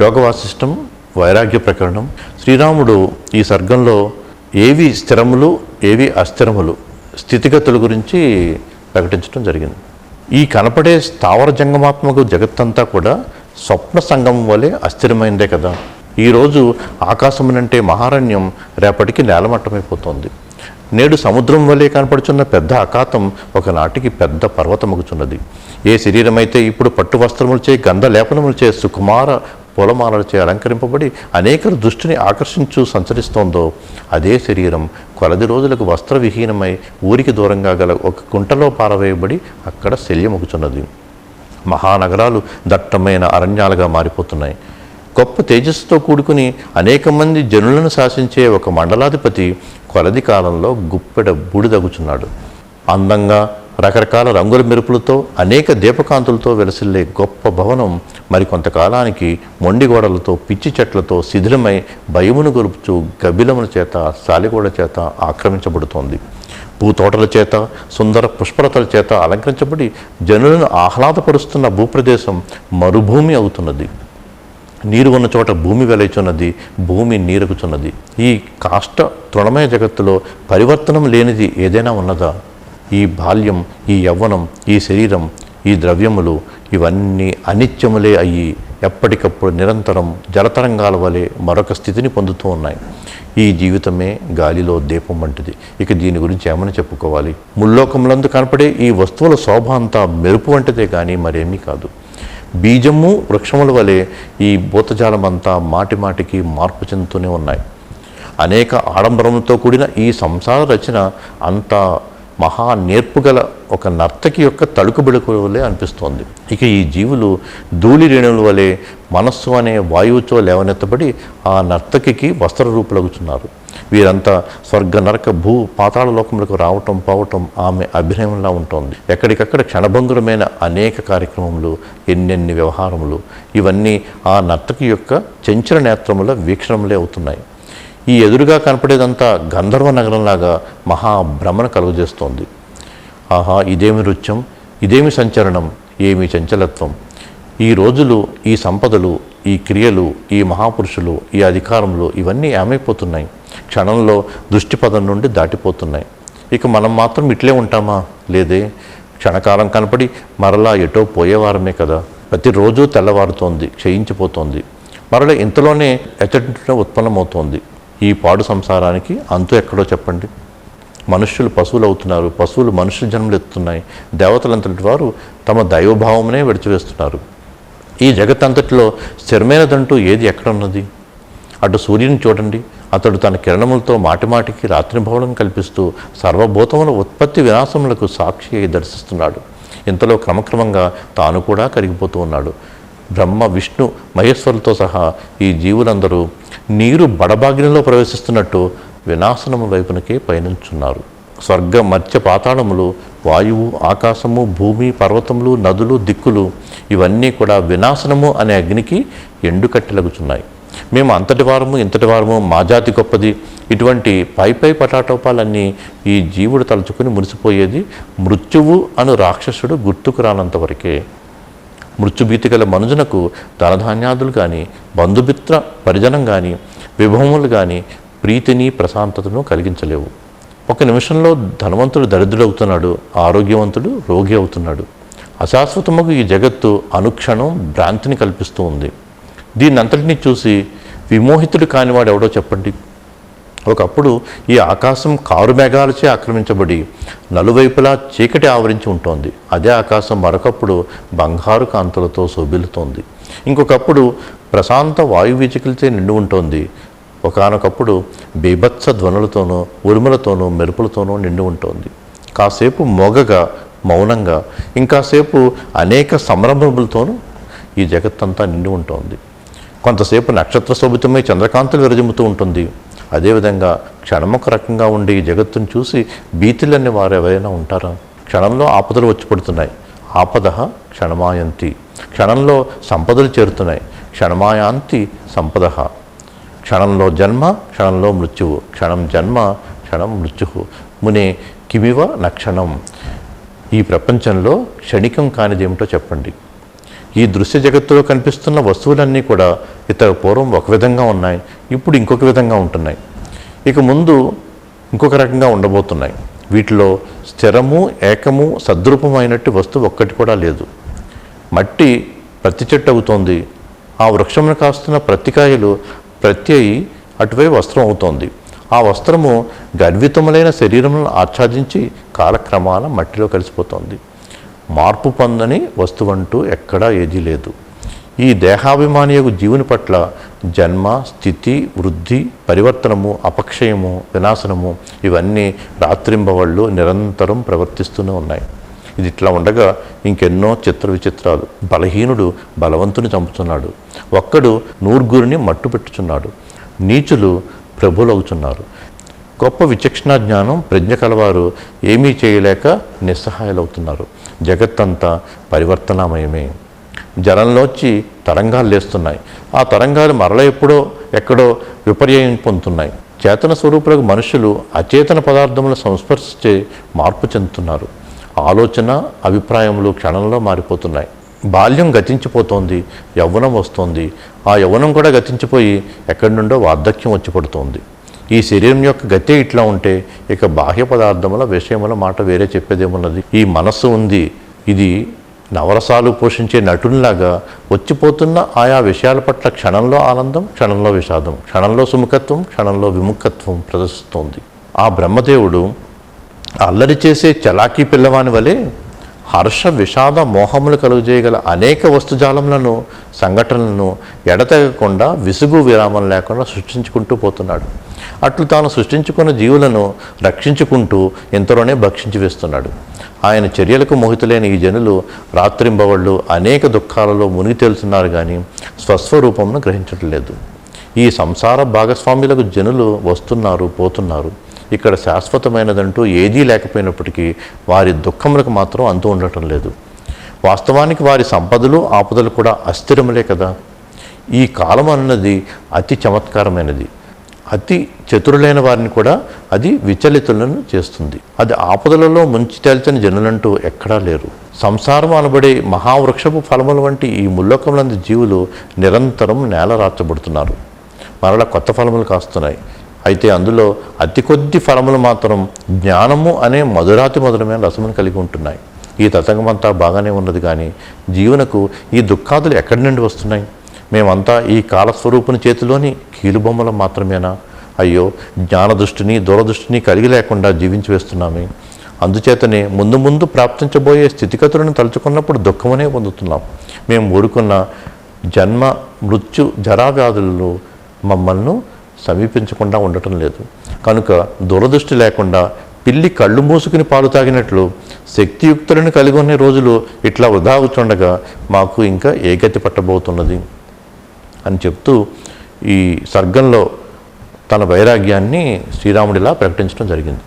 యోగ వాసిష్టం వైరాగ్య ప్రకరణం శ్రీరాముడు ఈ సర్గంలో ఏవి స్థిరములు ఏవి అస్థిరములు స్థితిగతుల గురించి ప్రకటించడం జరిగింది. ఈ కనపడే స్థావర జంగమాత్మక జగత్తంతా కూడా స్వప్న సంగమం వలె అస్థిరమైందే కదా. ఈరోజు ఆకాశమునంటే మహారణ్యం రేపటికి నేలమట్టమైపోతోంది. నేడు సముద్రం వలె కనపడుచున్న పెద్ద అకాతం ఒకనాటికి పెద్ద పర్వతమగుచున్నది. ఏ శరీరమైతే ఇప్పుడు పట్టు వస్త్రములచే గంధ లేపనములచే సుకుమార పూలమాలలచే అలంకరింపబడి అనేక దృష్టిని ఆకర్షించు సంచరిస్తోందో అదే శరీరం కొలది రోజులకు వస్త్రవిహీనమై ఊరికి దూరంగా గల ఒక కుంటలో పారవేయబడి అక్కడ శల్యముగుచున్నది. మహానగరాలు దట్టమైన అరణ్యాలుగా మారిపోతున్నాయి. గొప్ప తేజస్సుతో కూడుకుని అనేక మంది జనులను శాసించే ఒక మండలాధిపతి కొలది కాలంలో గుప్పెడ బూడిదగుచున్నాడు. అందంగా రకరకాల రంగుల మెరుపులతో అనేక దీపకాంతులతో వెలసిల్లే గొప్ప భవనం మరి మొండిగోడలతో మొండి గోడలతో పిచ్చి చెట్లతో శిథిలమై భయమును గొలుపుచు గబిలముల చేత సాలిగోడ చేత ఆక్రమించబడుతోంది. భూతోటల చేత సుందర పుష్పలతల చేత అలంకరించబడి జనులను ఆహ్లాదపరుస్తున్న భూప్రదేశం మరుభూమి అవుతున్నది. నీరు ఉన్న చోట భూమి వెలైచున్నది భూమి నీరుకుచున్నది ఈ కాష్ట తృణమయ జగత్తులో పరివర్తనం లేనిది ఏదైనా ఉన్నదా? ఈ బాల్యం ఈ యవ్వనం ఈ శరీరం ఈ ద్రవ్యములు ఇవన్నీ అనిత్యములే అయ్యి ఎప్పటికప్పుడు నిరంతరం జలతరంగాల వలె మరొక స్థితిని పొందుతూ ఉన్నాయి. ఈ జీవితమే గాలిలో దీపం వంటిది. ఇక దీని గురించి ఏమని చెప్పుకోవాలి? ముల్లోకములందు కనపడే ఈ వస్తువుల శోభ అంతా మెరుపు వంటిదే కానీ మరేమీ కాదు. బీజము వృక్షముల వలె ఈ భూతజాలమంతా మాటి మాటికి మార్పు చెందుతూనే ఉన్నాయి. అనేక ఆడంబరములతో కూడిన ఈ సంసార రచన అంతా మహా నేర్పుగల ఒక నర్తకి యొక్క తలుకు అనిపిస్తోంది. ఇక ఈ జీవులు ధూళి రేణువుల వలె మనస్సు అనే వాయువుతో లేవనెత్తబడి ఆ నర్తకికి వస్త్ర రూపులగుతున్నారు వీరంతా స్వర్గ నరక భూ పాతాళ లోకములకు రావటం పోవటం ఆమె అభినయంలా ఉంటుంది. ఎక్కడికక్కడ క్షణభంగురమైన అనేక కార్యక్రమములు ఎన్నెన్ని వ్యవహారములు ఇవన్నీ ఆ నర్తకి యొక్క చెంచల నేత్రముల వీక్షణములే అవుతున్నాయి. ఈ ఎదురుగా కనపడేదంతా గంధర్వ నగరంలాగా మహాభ్రమణ కలుగజేస్తోంది. ఆహా ఇదేమి నృత్యం? ఇదేమి సంచలనం? ఏమి చంచలత్వం? ఈ రోజులు ఈ సంపదలు ఈ క్రియలు ఈ మహాపురుషులు ఈ అధికారములు ఇవన్నీ ఏమైపోతున్నాయి క్షణంలో దృష్టిపదం నుండి దాటిపోతున్నాయి. ఇక మనం మాత్రం ఇట్లే ఉంటామా? లేదే? క్షణకాలం కనపడి మరలా ఎటో పోయేవారమే కదా. ప్రతిరోజు తెల్లవారుతోంది క్షయించిపోతోంది. మరల ఇంతలోనే ఎచ్చటి ఉత్పన్నమవుతోంది. ఈ పాడు సంసారానికి అంతు ఎక్కడో చెప్పండి. మనుష్యులు పశువులు అవుతున్నారు. పశువులు మనుష్య జన్మలు ఎత్తున్నాయి దేవతలంతటి వారు తమ దైవభావమునే విడిచివేస్తున్నారు. ఈ జగత్తంతటిలో స్థిరమైనదంటూ ఏది ఎక్కడ ఉన్నది అటు సూర్యుని చూడండి. అతడు తన కిరణములతో మాటిమాటికి రాత్రింభవనం కల్పిస్తూ సర్వభూతముల ఉత్పత్తి వినాశములకు సాక్షి దర్శిస్తున్నాడు. ఇంతలో క్రమక్రమంగా తాను కూడా కరిగిపోతూ ఉన్నాడు. బ్రహ్మ విష్ణు మహేశ్వరులతో సహా ఈ జీవులందరూ నీరు బడబాగినిలో ప్రవేశిస్తున్నట్టు వినాశనము వైపునకే పయనించున్నారు. స్వర్గ మత్స్య పాతాళములు వాయువు ఆకాశము భూమి పర్వతములు నదులు దిక్కులు ఇవన్నీ కూడా వినాశనము అనే అగ్నికి ఎండుకట్టెలగుచున్నాయి మేము అంతటి వారము ఇంతటి వారము మా జాతి గొప్పది. ఇటువంటి పై పై పటాటోపాలన్నీ ఈ జీవుడు తలుచుకుని మురిసిపోయేది మృత్యువు అను రాక్షసుడు గుర్తుకు రానంత వరకే. మృత్యుభీతి గల మనుజునకు ధనధాన్యాదులు కానీ బంధుమిత్ర పరిజనం కానీ విభవములు కానీ ప్రీతిని ప్రశాంతతను కలిగించలేవు. ఒక నిమిషంలో ధనవంతుడు దరిద్రుడవుతున్నాడు ఆరోగ్యవంతుడు రోగి అవుతున్నాడు. అశాశ్వతముకు ఈ జగత్తు అనుక్షణం భ్రాంతిని కల్పిస్తూ ఉంది. దీన్నంతటినీ చూసి విమోహితుడు కానివాడు ఎవడో చెప్పండి? ఒకప్పుడు ఈ ఆకాశం కారు మేఘాలచే ఆక్రమించబడి నలువైపులా చీకటి ఆవరించి ఉంటోంది. అదే ఆకాశం మరొకప్పుడు బంగారు కాంతులతో శోభిలుతోంది ఇంకొకప్పుడు ప్రశాంత వాయువీచికలచే నిండి ఉంటుంది. ఒకనొకప్పుడు బీభత్స ధ్వనులతోనూ ఉరుములతోనూ మెరుపులతోనూ నిండి ఉంటుంది. కాసేపు మోగగా మౌనంగా ఇంకాసేపు అనేక సంరంభములతోనూ ఈ జగత్తంతా నిండి ఉంటుంది. కొంతసేపు నక్షత్ర శోభితమై చంద్రకాంతులు విరజిమ్ముతూ ఉంటుంది. అదేవిధంగా క్షణమొక రకంగా ఉండే ఈ జగత్తును చూసి భీతులన్నీ వారు ఎవరైనా ఉంటారా? క్షణంలో ఆపదలు వచ్చి పడుతున్నాయి. ఆపద క్షణమాయంతి. క్షణంలో సంపదలు చేరుతున్నాయి. క్షణమాయాంతి సంపద. క్షణంలో జన్మ క్షణంలో మృత్యువు. క్షణం జన్మ క్షణం మృత్యు మునే కిమివ నక్షణం. ఈ ప్రపంచంలో క్షణికం కానిదేమిటో చెప్పండి. ఈ దృశ్య జగత్తులో కనిపిస్తున్న వస్తువులన్నీ కూడా ఇతర పూర్వం ఒక విధంగా ఉన్నాయి ఇప్పుడు ఇంకొక విధంగా ఉంటున్నాయి. ఇక ముందు ఇంకొక రకంగా ఉండబోతున్నాయి. వీటిలో స్థిరము ఏకము సద్రూపమైనట్టు వస్తువు ఒక్కటి కూడా లేదు. మట్టి ప్రతి చెట్టు అవుతోంది. ఆ వృక్షమును కాస్తున్న ప్రతి కాయలు ప్రత్యయి అటువై వస్త్రం అవుతోంది. ఆ వస్త్రము గర్వితములైన శరీరములను ఆచ్ఛాదించి కాలక్రమాల మట్టిలో కలిసిపోతోంది. మార్పు పొందని వస్తువంటూ ఎక్కడా ఏదీ లేదు. ఈ దేహాభిమాని యొక్క జీవుని పట్ల జన్మ స్థితి వృద్ధి పరివర్తనము అపక్షయము వినాశనము ఇవన్నీ రాత్రింబవళ్ళు నిరంతరం ప్రవర్తిస్తూనే ఉన్నాయి. ఇది ఇట్లా ఉండగా ఇంకెన్నో చిత్ర విచిత్రాలు. బలహీనుడు బలవంతుని చంపుతున్నాడు. ఒక్కడు నూర్గురిని మట్టు పెట్టుచున్నాడు నీచులు ప్రభులవుతున్నారు గొప్ప విచక్షణ జ్ఞానం ప్రజ్ఞ కలవారు ఏమీ చేయలేక నిస్సహాయాలవుతున్నారు. జగత్తంతా పరివర్తనామయమే. జలంలోంచి తరంగాలు లేస్తున్నాయి. ఆ తరంగాలు మరల ఎప్పుడో ఎక్కడో విపర్యం పొందుతున్నాయి. చేతన స్వరూపులకు మనుషులు అచేతన పదార్థముల సంస్పర్శించే మార్పు చెందుతున్నారు. ఆలోచన అభిప్రాయములు క్షణంలో మారిపోతున్నాయి. బాల్యం గతించిపోతోంది యవ్వనం వస్తోంది. ఆ యవ్వనం కూడా గతించిపోయి ఎక్కడి నుండో వార్ధక్యం వచ్చి పడుతోంది. ఈ శరీరం యొక్క గతే ఇట్లా ఉంటే ఇక బాహ్య పదార్థముల విషయముల మాట వేరే చెప్పేదేమున్నది? ఈ మనస్సు ఉంది. ఇది నవరసాలు పోషించే నటునిలాగా వచ్చిపోతున్న ఆయా విషయాల పట్ల క్షణంలో ఆనందం క్షణంలో విషాదం క్షణంలో సుముఖత్వం క్షణంలో విముఖత్వం ప్రదర్శిస్తోంది. ఆ బ్రహ్మదేవుడు అల్లరి చేసే చలాకీ పిల్లవాని వలె హర్ష విషాద మోహములు కలుగజేయగల అనేక వస్తుజాలములను సంఘటనలను ఎడతెగకుండా విసుగు విరామం లేకుండా సృష్టించుకుంటూ పోతున్నాడు. అట్లు తాను సృష్టించుకున్న జీవులను రక్షించుకుంటూ ఇంతలోనే భక్షించి వేస్తున్నాడు. ఆయన చర్యలకు మోహితులైన ఈ జనులు రాత్రింబవళ్ళు అనేక దుఃఖాలలో మునిగి తేలుతున్నారు కానీ స్వస్వరూపమును గ్రహించటం లేదు ఈ సంసార భాగస్వాములకు జనులు వస్తున్నారు పోతున్నారు. ఇక్కడ శాశ్వతమైనదంటూ ఏదీ లేకపోయినప్పటికీ వారి దుఃఖములకు మాత్రం అంతు ఉండటం లేదు. వాస్తవానికి వారి సంపదలు ఆపదలు కూడా అస్థిరములే కదా. ఈ కాలం అన్నది అతి చమత్కారమైనది. అతి చతురులైన వారిని కూడా అది విచలితులను చేస్తుంది. అది ఆపదలలో ముంచి తేల్చని జనులంటూ ఎక్కడా లేరు. సంసారం అనబడే మహావృక్షపు ఫలముల వంటి ఈ ముల్లోకములంది జీవులు నిరంతరం నేల రాచబడుతున్నారు. మరలా కొత్త ఫలములు కాస్తున్నాయి. అయితే అందులో అతి కొద్ది ఫలములు మాత్రం జ్ఞానము అనే మధురాతి మధురమైన రసమును కలిగి ఉంటున్నాయి. ఈ తతంగమంతా బాగానే ఉన్నది కానీ జీవునకు ఈ దుఃఖాదులు ఎక్కడి నుండి వస్తున్నాయి? మేమంతా ఈ కాలస్వరూపుని చేతిలోని కీలుబొమ్మలు మాత్రమేనా? అయ్యో జ్ఞానదృష్టిని దూరదృష్టిని కలిగి లేకుండా జీవించి వేస్తున్నామే. అందుచేతనే ముందు ముందు ప్రాప్తించబోయే స్థితిగతులను తలుచుకున్నప్పుడు దుఃఖమనే పొందుతున్నాం. మేము ఊరుకున్న జన్మ మృత్యు జరావ్యాధులలో మమ్మల్ని సమీపించకుండా ఉండటం లేదు. కనుక దురదృష్టి లేకుండా పిల్లి కళ్ళు మూసుకుని పాలు తాగినట్లు శక్తియుక్తులను కలిగి ఉన్న రోజులు ఇట్లా వృధా అవుతుండగా మాకు ఇంకా ఏ గతి పట్టబోతున్నది? అని చెప్తూ ఈ సర్గంలో తన వైరాగ్యాన్ని శ్రీరాముడిలా ప్రకటించడం జరిగింది.